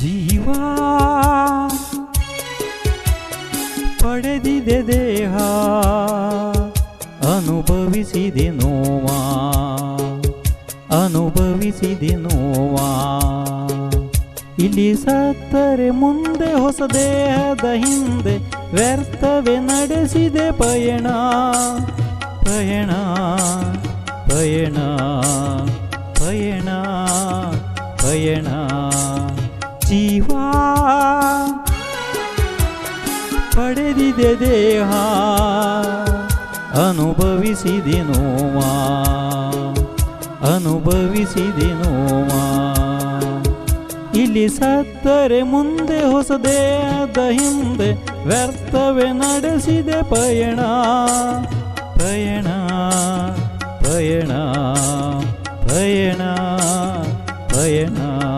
ಜೀವ ಪಡೆದಿದೆ ದೇಹ, ಅನುಭವಿಸಿದೆ ನೋವಾ ಅನುಭವಿಸಿದೆ ನೋವಾ. ಇಲ್ಲಿ ಸತ್ತರೆ ಮುಂದೆ ಹೊಸ ದೇಹದ ಹಿಂದೆ ವ್ಯರ್ಥವೇ ನಡೆಸಿದೆ ಪಯಣ ಪಯಣ ಪಯಣ ಪಯಣ ಪಯಣ. ಜೀವಾ ಪಡೆದಿದೆ ದೇಹ ಅನುಭವಿಸಿದೆ ನೋವಾ ಅನುಭವಿಸಿದೆ ನೋವಾ ಇಲ್ಲಿ ಸತ್ತರೆ ಮುಂದೆ ಹೊಸ ದೇಹದ ಹಿಂದೆ ವ್ಯರ್ಥವೇ ನಡೆಸಿದೆ ಪಯಣ ಪಯಣ ಪಯಣ ಪಯಣ ಪಯಣ.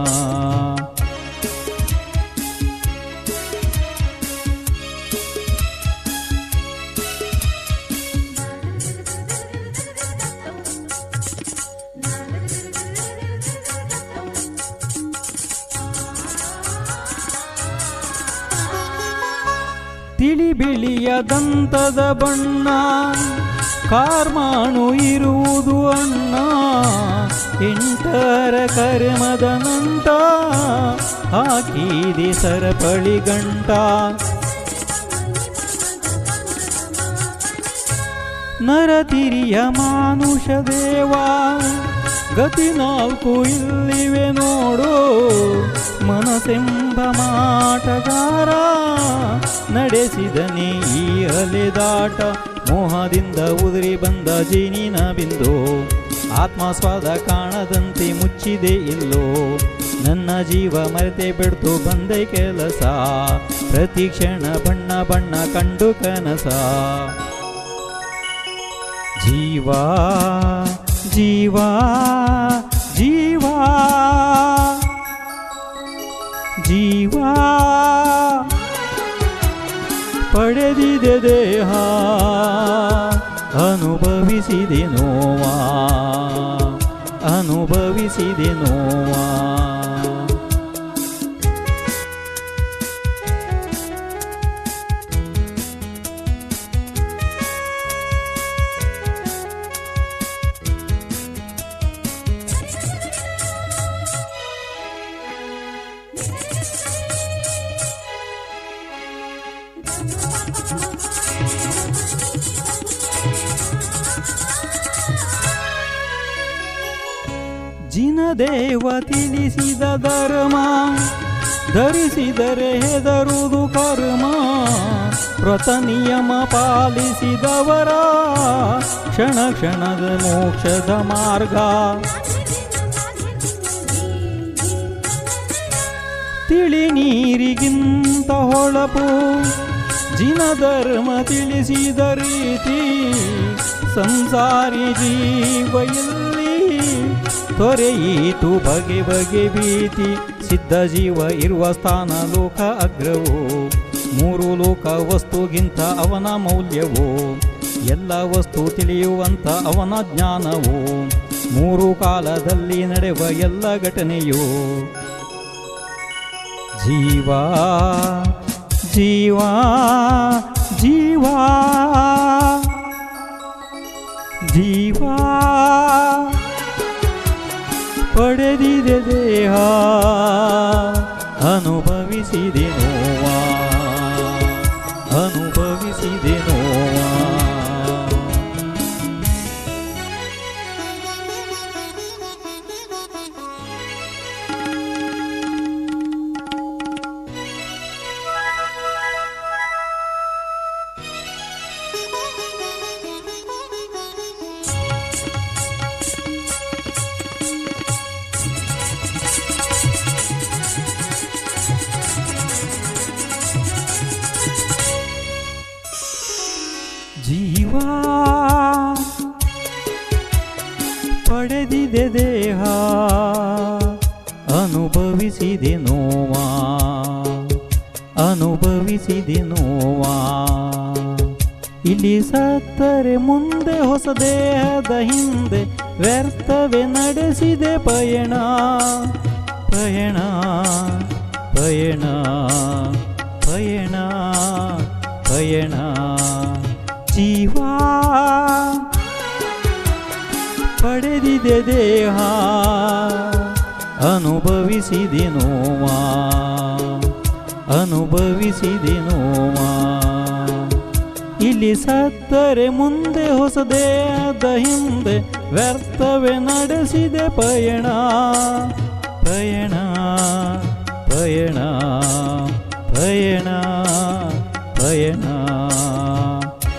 ತಿಳಿ ಬಿಳಿಯ ದಂತದ ಬಣ್ಣ, ಕಾರ್ಮಾಣು ಇರುವುದು ಅಣ್ಣ. ಎಂಟರ ಕರ್ಮದ ನಂತ ಹಾಕಿದೆ ಸರಪಳಿ ಗಂಟ. ನರತಿರಿಯ ಮಾನುಷ ದೇವ, ಗತಿ ನಾಲ್ಕು ಇಲ್ಲಿವೆ ನೋಡು. ಮನಸೆಂಬ ಮಾಟಗಾರ ನಡೆಸಿದನೆ ಈ ಅಲೆದಾಟ ಮೋಹದಿಂದ ಉದುರಿ ಬಂದ ಜೀನಿನ ಬಿಂದು. ಆತ್ಮಸ್ವಾದ ಕಾಣದಂತೆ ಮುಚ್ಚಿದೆ ಇಲ್ಲೋ ನನ್ನ ಜೀವ ಮರೆತೆ ಬಿಡ್ತು, ಬಂದೆ ಕೆಲಸ. ಪ್ರತಿ ಕ್ಷಣ ಬಣ್ಣ ಬಣ್ಣ ಕಂಡು ಕನಸ. ಜೀವಾ ಜೀವಾ ಜೀವಾ. ಪಡೆದಿದೆ ದೇಹ ಅನುಭವಿಸಿದೆ ನೋವಾ ಅನುಭವಿಸಿದೆ ನೋವಾ. ಜಿನದೇವ ತಿಳಿಸಿದ ಧರ್ಮ, ಧರಿಸಿದರೆ ಹೆದರುವುದು ಕರ್ಮ. ವ್ರತ ನಿಯಮ ಪಾಲಿಸಿದವರ, ಕ್ಷಣ ಕ್ಷಣದ ಮೋಕ್ಷದ ಮಾರ್ಗ. ತಿಳಿ ನೀರಿಗಿಂತ ಹೊಳಪು, ಜಿನ ಧರ್ಮ ತಿಳಿಸಿದ ರೀತಿ, ಸಂಸಾರಿ ಜೀವ ಇಲ್ಲಿ ತೊರೆಯಿತು ಬಗೆ ಬಗೆ ಭೀತಿ. ಸಿದ್ಧ ಜೀವ ಇರುವ ಸ್ಥಾನ ಲೋಕ ಅಗ್ರವು. ಮೂರು ಲೋಕ ವಸ್ತುಗಿಂತ ಅವನ ಮೌಲ್ಯವು. ಎಲ್ಲ ವಸ್ತು ತಿಳಿಯುವಂತ ಅವನ ಜ್ಞಾನವು. ಮೂರು ಕಾಲದಲ್ಲಿ ನಡೆವ ಎಲ್ಲ ಘಟನೆಯು. ಜೀವ ಜೀವ ಜೀವ. ಜೀವಾ. ಅನುಭವಿಸಿದೆ. ಪಡೆದಿದೆ ದೇಹ, ಅನುಭವಿಸಿದೆ ನೋವಾ ಅನುಭವಿಸಿದೆ ನೋವಾ. ಇಲ್ಲಿ ಸತ್ತರೆ ಮುಂದೆ ಹೊಸ ದೇಹದ ಹಿಂದೆ ವ್ಯರ್ಥವೇ ನಡೆಸಿದೆ ಪಯಣ ಪಯಣ ಪಯಣ. ಪಡೆದಿದೆ ದೇಹ ಅನುಭವಿಸಿದೆ ನೋವಾ ಅನುಭವಿಸಿದೆ ನೋವಾ ಇಲ್ಲಿ ಸತ್ತರೆ ಮುಂದೆ ಹೊಸದೇ ಆದ ಹಿಂದೆ ವ್ಯರ್ಥವೇ ನಡೆಸಿದೆ ಪಯಣ ಪಯಣ ಪಯಣ ಪಯಣ ಪಯಣ.